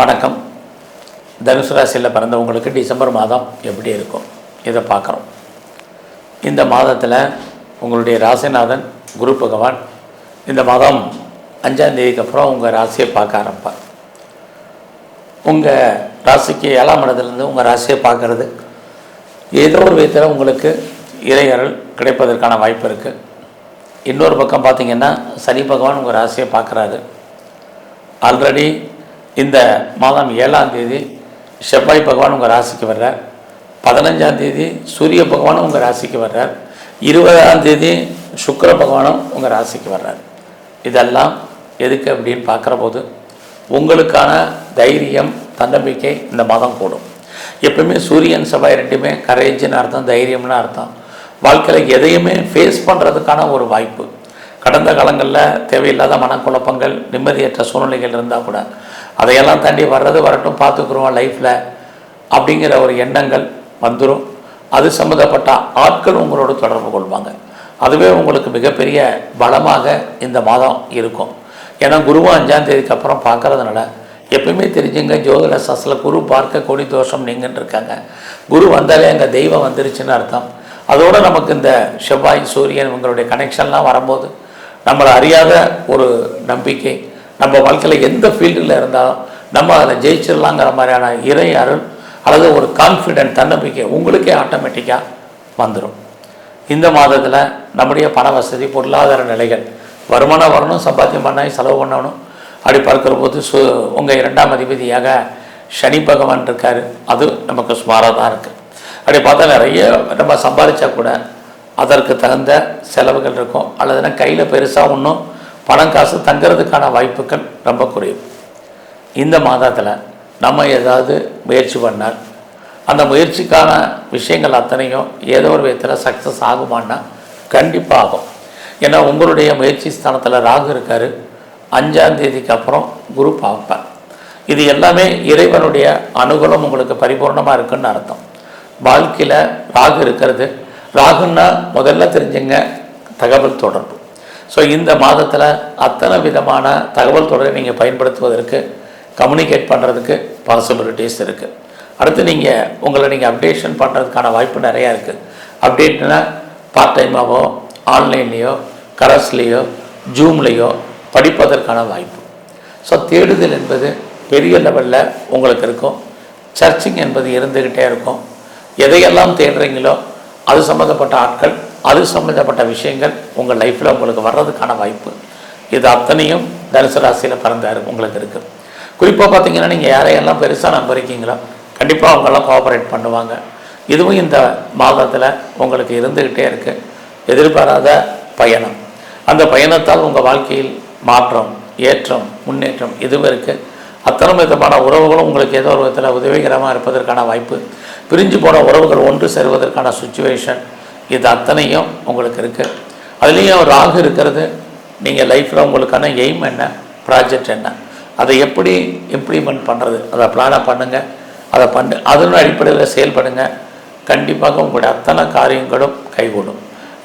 வணக்கம். தனுசு ராசியில் பிறந்தவங்களுக்கு டிசம்பர் மாதம் எப்படி இருக்கும்? இதை பார்க்குறோம். இந்த மாதத்தில் உங்களுடைய ராசிநாதன் குரு பகவான் இந்த மாதம் அஞ்சாம் தேதிக்கு அப்புறம் உங்கள் ராசியை பார்க்க ஆரம்பிப்பார். உங்கள் ராசிக்கு ஏழாம் இடத்துலேருந்து உங்கள் ராசியை பார்க்குறது ஏதோ ஒரு விதத்தில் உங்களுக்கு இறையறல் கிடைப்பதற்கான வாய்ப்பு இருக்குது இன்னொரு பக்கம் பார்த்திங்கன்னா சனி பகவான் உங்கள் ராசியை பார்க்குறாரு. ஆல்ரெடி இந்த மாதம் ஏழாம் தேதி செவ்வாய் பகவான் உங்கள் ராசிக்கு வர்றார். பதினஞ்சாம் தேதி சூரிய பகவானும் உங்கள் ராசிக்கு வர்றார். இருபதாம் தேதி சுக்கர பகவானும் உங்கள் ராசிக்கு வர்றார். இதெல்லாம் எதுக்கு அப்படின்னு பார்க்குற போது உங்களுக்கான தைரியம் தன்னம்பிக்கை இந்த மாதம் கூடும். எப்பவுமே சூரியன் செவ்வாய் ரெண்டுமே கரேஜ்னு அர்த்தம் தைரியம்னு அர்த்தம். வாழ்க்கையில் எதையுமே ஃபேஸ் பண்ணுறதுக்கான ஒரு வாய்ப்பு. கடந்த காலங்களில் தேவையில்லாத மனக்குழப்பங்கள் நிம்மதியற்ற சூழ்நிலைகள் இருந்தால் கூட அதையெல்லாம் தாண்டி வர்றது வரட்டும் பார்த்துக்குறோம் லைஃப்பில் அப்படிங்கிற ஒரு எண்ணங்கள் வந்துடும் அது சம்மந்தப்பட்ட ஆட்கள் உங்களோட தொடர்பு கொள்வாங்க. அதுவே உங்களுக்கு மிகப்பெரிய பலமாக இந்த மாதம் இருக்கும். ஏன்னா குருவும் அஞ்சாம் தேதிக்கு அப்புறம் பார்க்கறதுனால எப்பயுமே தெரிஞ்சுங்க ஜோதிட சாஸ்திரத்தில் குரு பார்க்க கொடி தோஷம் நீங்கன்னு இருக்காங்க. குரு வந்தாலே அங்கே தெய்வம் வந்துருச்சுன்னு அர்த்தம். அதோடு நமக்கு இந்த செவ்வாய் சூரியன் இவங்களுடைய கனெக்ஷன்லாம் வரும்போது நம்மளை அறியாத ஒரு நம்பிக்கை நம்ம வாழ்க்கையில் எந்த ஃபீல்டில் இருந்தாலும் நம்ம அதில் ஜெயிச்சிடலாங்கிற மாதிரியான இறை அருள் அல்லது ஒரு கான்ஃபிடென்ட் தன்னம்பிக்கை உங்களுக்கே ஆட்டோமேட்டிக்காக வந்துடும் இந்த மாதத்தில் நம்முடைய பண வசதி பொருளாதார நிலைகள் வருமானம் வரணும் சம்பாத்தியம் பண்ணி செலவு பண்ணணும். அப்படி பார்க்குற போது சு உங்கள் இரண்டாம் அதிபதியாக சனி பகவான் இருக்கார். அது நமக்கு சுமாராக தான் இருக்குது அப்படி பார்த்தா நிறைய நம்ம சம்பாதிச்சா கூட அதற்கு தகுந்த செலவுகள் இருக்கும். அல்லதுனா கையில் பெருசாக ஒன்றும் பணம் காசு தங்கிறதுக்கான வாய்ப்புகள் ரொம்ப குறையும். இந்த மாதத்தில் நம்ம ஏதாவது முயற்சி பண்ணால் அந்த முயற்சிக்கான விஷயங்கள் அத்தனையும் ஏதோ ஒரு விதத்தில் சக்ஸஸ் ஆகுமான்னா கண்டிப்பாக ஆகும். ஏன்னா உங்களுடைய முயற்சி ஸ்தானத்தில் ராகு இருக்கார். அஞ்சாம் தேதிக்கு அப்புறம் குரு பார்ப்பார். இது எல்லாமே இறைவனுடைய அனுகூலம் உங்களுக்கு பரிபூர்ணமாக இருக்குன்னு அர்த்தம். வாழ்க்கையில் ராகு இருக்கிறது. ராகுன்னா முதல்ல தெரிஞ்சுங்க தகவல் தொடர்பு. ஸோ இந்த மாதத்தில் அத்தனை விதமான தகவல் தொடரை நீங்கள் பயன்படுத்துவதற்கு கம்யூனிகேட் பண்ணுறதுக்கு பாசிபிலிட்டிஸ் இருக்குது அடுத்து நீங்கள் உங்களை நீங்கள் அப்டேஷன் பண்ணுறதுக்கான வாய்ப்பு நிறையா இருக்குது அப்டேட்னா பார்ட் டைமாகவோ ஆன்லைன்லேயோ கரஸ்லேயோ ஜூம்லேயோ படிப்பதற்கான வாய்ப்பு. ஸோ தேடுதல் என்பது பெரிய லெவலில் உங்களுக்கு இருக்கும். சர்ச்சிங் என்பது இருந்துக்கிட்டே இருக்கும். எதையெல்லாம் தேடுறீங்களோ அது சம்மந்தப்பட்ட ஆட்கள் அது சம்மந்தப்பட்ட விஷயங்கள் உங்கள் லைஃப்பில் உங்களுக்கு வர்றதுக்கான வாய்ப்பு. இது அத்தனையும் தனுசு ராசியில் பிறந்தார் உங்களுக்கு இருக்குது குறிப்பாக பார்த்தீங்கன்னா நீங்கள் யாரையெல்லாம் பெருசாக நம்புறீங்களோ கண்டிப்பாக அவங்கெல்லாம் கோஆப்ரேட் பண்ணுவாங்க. இதுவும் இந்த மாதத்தில் உங்களுக்கு இருந்துக்கிட்டே இருக்குது எதிர்பாராத பயணம். அந்த பயணத்தால் உங்கள் வாழ்க்கையில் மாற்றம் ஏற்றம் முன்னேற்றம் இதுவும் இருக்குது அத்தனை விதமான உறவுகளும் உங்களுக்கு ஏதோ ஒரு விதத்தில் உதவிகரமாக இருப்பதற்கான வாய்ப்பு. பிரிஞ்சு போன உறவுகள் ஒன்று சேருவதற்கான சுச்சுவேஷன் இது அத்தனையும் உங்களுக்கு இருக்குது அதுலேயும் ராகு இருக்கிறது. நீங்கள் லைஃப்பில் உங்களுக்கான எய்ம் என்ன? ப்ராஜெக்ட் என்ன? அதை எப்படி இம்ப்ளிமெண்ட் பண்ணுறது அதை பிளானை பண்ணுங்கள் அதை பண்ணு அதன் அடிப்படையில் செயல்படுங்க. கண்டிப்பாக உங்களுடைய அத்தனை காரியங்களும் கைகூடும்.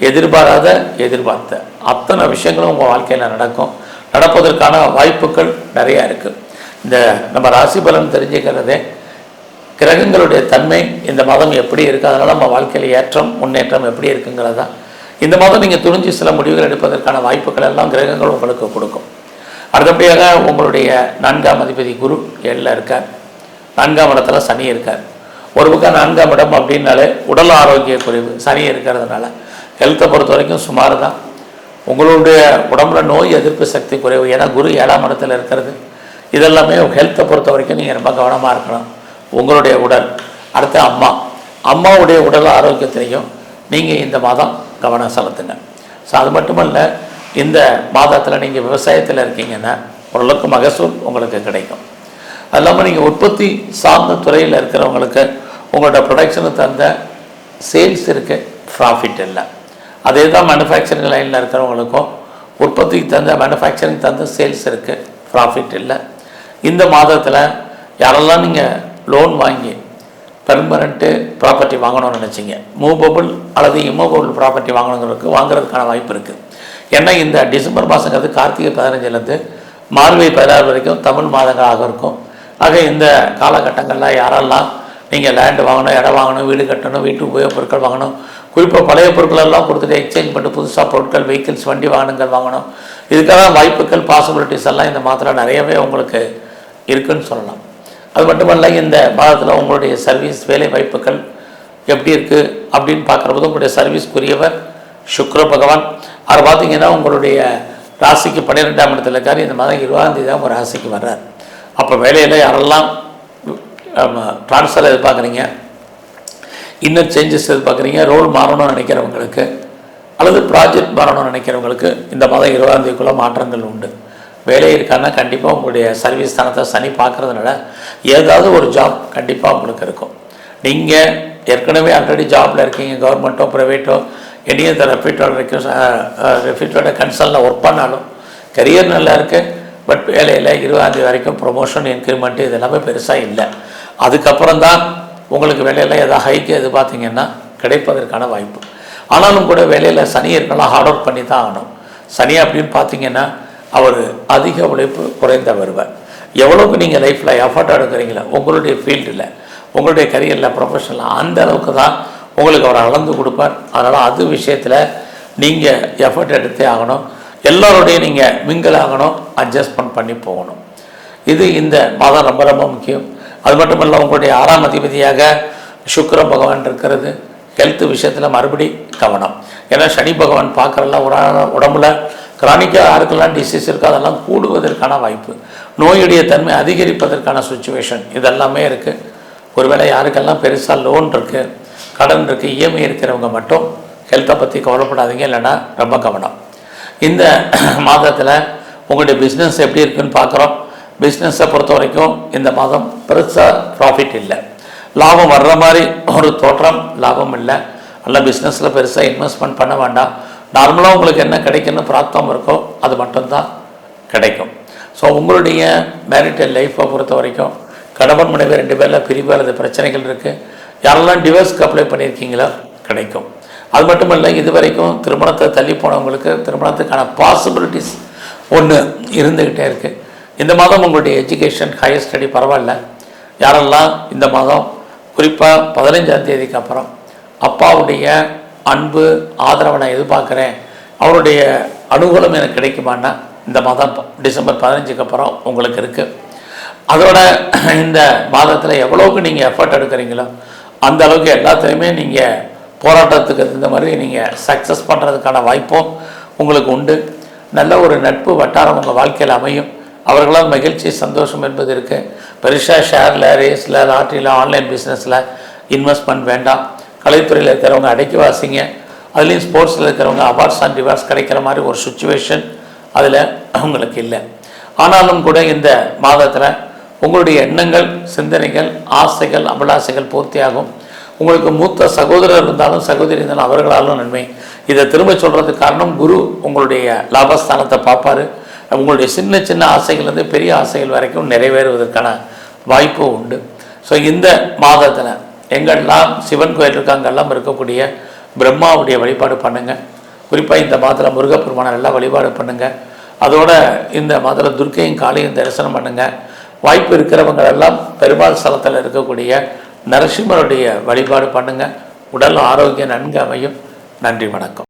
எதிர்பாராத எதிர்பார்த்த அத்தனை விஷயங்களும் உங்கள் வாழ்க்கையில் நடக்கும். நடப்பதற்கான வாய்ப்புகள் நிறையா இருக்குது இந்த நம்ம ராசி பலன் தெரிஞ்சுக்கிறது கிரகங்களுடைய தன்மை இந்த மாதம் எப்படி இருக்குது அதனால் நம்ம வாழ்க்கையில் ஏற்றம் முன்னேற்றம் எப்படி இருக்குங்கிறது. தான் இந்த மாதம் நீங்கள் துணிஞ்சு சில முடிவுகள் எடுப்பதற்கான வாய்ப்புகள் எல்லாம் கிரகங்கள் உங்களுக்கு கொடுக்கும். அடுத்தபடியாக உங்களுடைய நான்காம் அதிபதி குரு ஏழில் இருக்கார். நான்காம் இடத்துல சனி இருக்கார். ஒரு பக்கம் நான்காம் இடம் அப்படின்னாலே உடல் ஆரோக்கிய குறைவு சனி இருக்கிறதுனால. ஹெல்த்தை பொறுத்த வரைக்கும் சுமார் தான் உங்களுடைய உடம்புல நோய் எதிர்ப்பு சக்தி குறைவு. ஏன்னா குரு ஏழாம் இடத்துல இருக்கிறது. இதெல்லாமே ஹெல்த்தை பொறுத்த வரைக்கும் நீங்கள் ரொம்ப கவனமாக இருக்கணும். உங்களுடைய உடல் அடுத்து அம்மா. அம்மாவுடைய உடல் ஆரோக்கியத்திலையும் நீங்கள் இந்த மாதம் கவனம் செலுத்துங்க. ஸோ அது மட்டுமல்ல இந்த மாதத்தில் நீங்கள் விவசாயத்தில் இருக்கீங்கன்னா ஓரளவுக்கு மகசூல் உங்களுக்கு கிடைக்கும். அது இல்லாமல் நீங்கள் உற்பத்தி சார்ந்த துறையில் இருக்கிறவங்களுக்கு உங்களோட ப்ரொடக்ஷனுக்கு தந்த சேல்ஸ் இருக்குது ப்ராஃபிட் இல்லை. அதே தான் மேனுஃபேக்சரிங் லைனில் இருக்கிறவங்களுக்கும் உற்பத்திக்கு தந்த மேனுஃபேக்சரிங் தந்த சேல்ஸ் இருக்குது ப்ராஃபிட் இல்லை. இந்த மாதத்தில் யாரெல்லாம் நீங்கள் லோன் வாங்கி பெர்மனண்ட்டு ப்ராப்பர்ட்டி வாங்கணும்னு நினச்சிங்க மூவபிள் அல்லது இம்மூவபிள் ப்ராப்பர்ட்டி வாங்கணுங்கிறதுக்கு வாங்குறதுக்கான வாய்ப்பு இருக்குது ஏன்னா இந்த டிசம்பர் மாதங்கிறது கார்த்திகை பதினஞ்சுலேருந்து மார்கழி பதினாறு வரைக்கும் தமிழ் மாதங்களாக இருக்கும். ஆக இந்த காலகட்டங்களில் யாரெல்லாம் நீங்கள் லேண்டு வாங்கணும் இடம் வாங்கணும் வீடு கட்டணும் வீட்டு உபயோகப் பொருட்கள் வாங்கணும் குறிப்பாக பழைய பொருட்களெல்லாம் கொடுத்துட்டு எக்ஸ்சேஞ்ச் பண்ணிட்டு புதுசாக பொருட்கள் வெஹிக்கிள்ஸ் வண்டி வாகனங்கள் வாங்கணும். இதுக்காக வாய்ப்புகள் பாசிபிலிட்டிஸ் எல்லாம் இந்த மாதத்தில் நிறையவே உங்களுக்கு இருக்குன்னு சொல்லலாம். அது மட்டுமல்ல இந்த மாதத்தில் உங்களுடைய சர்வீஸ் வேலை வாய்ப்புகள் எப்படி இருக்குது அப்படின்னு பார்க்குறபோது உங்களுடைய சர்வீஸ்க்குரியவர் சுக்ர பகவான். அவர் பார்த்தீங்கன்னா உங்களுடைய ராசிக்கு பன்னிரெண்டாம் இடத்துல இருக்கார். இந்த மாதம் இருபதாம் தேதி தான் உங்கள் ராசிக்கு வர்றார். அப்போ வேலையில் யாரெல்லாம் ட்ரான்ஸ்ஃபர் எதிர்பார்க்குறீங்க? இன்னும் சேஞ்சஸ் எதிர்பார்க்குறீங்க? ரோல் மாறணும்னு நினைக்கிறவங்களுக்கு அல்லது ப்ராஜெக்ட் மாறணும்னு நினைக்கிறவங்களுக்கு இந்த மாதம் இருபதாம் தேதிக்குள்ளே மாற்றங்கள் உண்டு. வேலை இருக்கான்னா கண்டிப்பாக உங்களுடைய சர்வீஸ் ஸ்தானத்தை சனி பார்க்குறதுனால ஏதாவது ஒரு ஜாப் கண்டிப்பாக உங்களுக்கு இருக்கும். நீங்கள் ஏற்கனவே ஆல்ரெடி ஜாபில் இருக்கீங்க கவர்மெண்ட்டோ ப்ரைவேட்டோ எனியும் இந்த ரெஃபிட்டோட ரெஃபிட்டோட கன்சல்னில் ஒர்க் பண்ணாலும் கரியர் நல்லா இருக்குது பட் வேலையில் இருபதாந்தேதி வரைக்கும் ப்ரொமோஷன் இன்க்ரிமெண்ட்டு இது எல்லாமே பெருசாக இல்லை. அதுக்கப்புறம் தான் உங்களுக்கு வேலையில் எதாவது ஹைக்கு எது பார்த்தீங்கன்னா கிடைப்பதற்கான வாய்ப்பு. ஆனாலும் கூட வேலையில் சனி இருக்கலாம் ஹார்ட் ஒர்க் பண்ணி தான் ஆகணும். சனி அப்படின்னு பார்த்தீங்கன்னா அவர் அதிக உழைப்பு குறைந்த வருவார். எவ்வளோக்கு நீங்கள் லைஃப்பில் எஃபர்ட் எடுக்கிறீங்களோ உங்களுடைய ஃபீல்டில் உங்களுடைய கரியரில் ப்ரொஃபஷனில் அந்த அளவுக்கு தான் உங்களுக்கு அவர் அளந்து கொடுப்பார். அதனால் அது விஷயத்தில் நீங்கள் எஃபர்ட் எடுத்தே ஆகணும். எல்லோருடையும் நீங்கள் மிங்கிள் ஆகணும் அட்ஜஸ்ட்மெண்ட் பண்ணி போகணும். இது இந்த மாதம் ரொம்ப ரொம்ப முக்கியம். அது மட்டும் இல்லை உங்களுடைய ஆறாம் அதிபதியாக சுக்கர பகவான் இருக்கிறது. ஹெல்த் விஷயத்தில் மறுபடி கவனம். ஏன்னா சனி பகவான் பார்க்குறல உடம்புல கிரானிக்காக யாருக்கெல்லாம் டிசீஸ் இருக்கோ அதெல்லாம் கூடுவதற்கான வாய்ப்பு. நோயுடைய தன்மை அதிகரிப்பதற்கான சுச்சுவேஷன் இதெல்லாமே இருக்குது ஒருவேளை யாருக்கெல்லாம் பெருசாக லோன் இருக்குது கடன் இருக்குது இஎம்ஐ இருக்கிறவங்க மட்டும் ஹெல்த்தை பற்றி கவலைப்படாதீங்க இல்லைன்னா ரொம்ப கவனம். இந்த மாதத்தில் உங்களுடைய பிஸ்னஸ் எப்படி இருக்குன்னு பார்க்குறோம். பிஸ்னஸை பொறுத்த வரைக்கும் இந்த மாதம் பெருசாக ப்ராஃபிட் இல்லை. லாபம் வர்ற மாதிரி ஒரு தோற்றம் லாபம் இல்லை. நல்லா பிஸ்னஸில் பெருசாக இன்வெஸ்ட்மெண்ட் பண்ண வேண்டாம். நார்மலாக உங்களுக்கு என்ன கிடைக்குன்னு பிராப்தம் இருக்கோ அது மட்டும்தான் கிடைக்கும். ஸோ உங்களுடைய மேரிட்டல் லைஃப்பை பொறுத்த வரைக்கும் கணவன் மனைவி ரெண்டு பேரில் பிரிவு அல்லது பிரச்சனைகள் இருக்குது யாரெல்லாம் டிவோர்ஸ்க்கு அப்ளை பண்ணியிருக்கீங்களோ கிடைக்கும். அது மட்டும் இல்லை இது வரைக்கும் திருமணத்தை தள்ளி போனவங்களுக்கு திருமணத்துக்கான பாசிபிலிட்டிஸ் ஒன்று இருந்துக்கிட்டே இருக்குது இந்த மாதம் உங்களுடைய எஜுகேஷன் ஹையர் ஸ்டடி பரவாயில்ல. யாரெல்லாம் இந்த மாதம் குறிப்பாக பதினஞ்சாம் தேதிக்கு அப்புறம் அப்பாவுடைய அன்பு ஆதரவை நான் எதிர்பார்க்குறேன். அவருடைய அனுகூலம் எனக்கு கிடைக்குமான்னா இந்த மாதம் டிசம்பர் பதினஞ்சுக்கு அப்புறம் உங்களுக்கு இருக்குது அதோட இந்த மாதத்தில் எவ்வளோக்கு நீங்கள் எஃபர்ட் எடுக்கிறீங்களோ அந்த அளவுக்கு எல்லாத்துலேயுமே நீங்கள் போராட்டத்துக்கு தகுந்த மாதிரி நீங்கள் சக்ஸஸ் பண்ணுறதுக்கான வாய்ப்பும் உங்களுக்கு உண்டு. நல்ல ஒரு நட்பு வட்டாரம் உங்கள் வாழ்க்கையில் அமையும். அவர்களால் மகிழ்ச்சி சந்தோஷம் என்பது இருக்குது பெருசாக ஷேரில் ரேஸில் லாட்ரியில் ஆன்லைன் பிஸ்னஸில் இன்வெஸ்ட்மெண்ட் வேண்டாம். கலைத்துறையில் இருக்கிறவங்க அடைக்கி வாசிங்க. அதுலேயும் ஸ்போர்ட்ஸில் இருக்கிறவங்க அவார்ட்ஸ் அண்ட் ரிவார்ட்ஸ் கிடைக்கிற மாதிரி ஒரு சுச்சுவேஷன் அதில் உங்களுக்கு இல்லை. ஆனாலும் கூட இந்த மாதத்தில் உங்களுடைய எண்ணங்கள் சிந்தனைகள் ஆசைகள் அபிலாசைகள் பூர்த்தியாகும். உங்களுக்கு மூத்த சகோதரர் இருந்தாலும் சகோதரி இருந்தாலும் அவர்களாலும் நன்மை. இதை திரும்ப சொல்கிறதுக்கு காரணம் குரு உங்களுடைய லாபஸ்தானத்தை பார்ப்பாரு. உங்களுடைய சின்ன சின்ன ஆசைகள்லேருந்து பெரிய ஆசைகள் வரைக்கும் நிறைவேறுவதற்கான வாய்ப்பு உண்டு. ஸோ இந்த மாதத்தில் எங்கெல்லாம் சிவன் கோயில் இருக்காங்கெல்லாம் இருக்கக்கூடிய பிரம்மாவுடைய வழிபாடு பண்ணுங்கள் குறிப்பாக இந்த மாதத்தில் முருகப்பெருமானை நல்லா வழிபாடு பண்ணுங்கள் அதோட இந்த மாதத்தில் துர்க்கையும் காளியும் தரிசனம் பண்ணுங்கள் வாய்ப்பு இருக்கிறவங்களெல்லாம் பெருமாள் ஸ்தலத்தில் இருக்கக்கூடிய நரசிம்மருடைய வழிபாடு பண்ணுங்கள் உடல் ஆரோக்கியம் நன்கு அமையும். நன்றி வணக்கம்.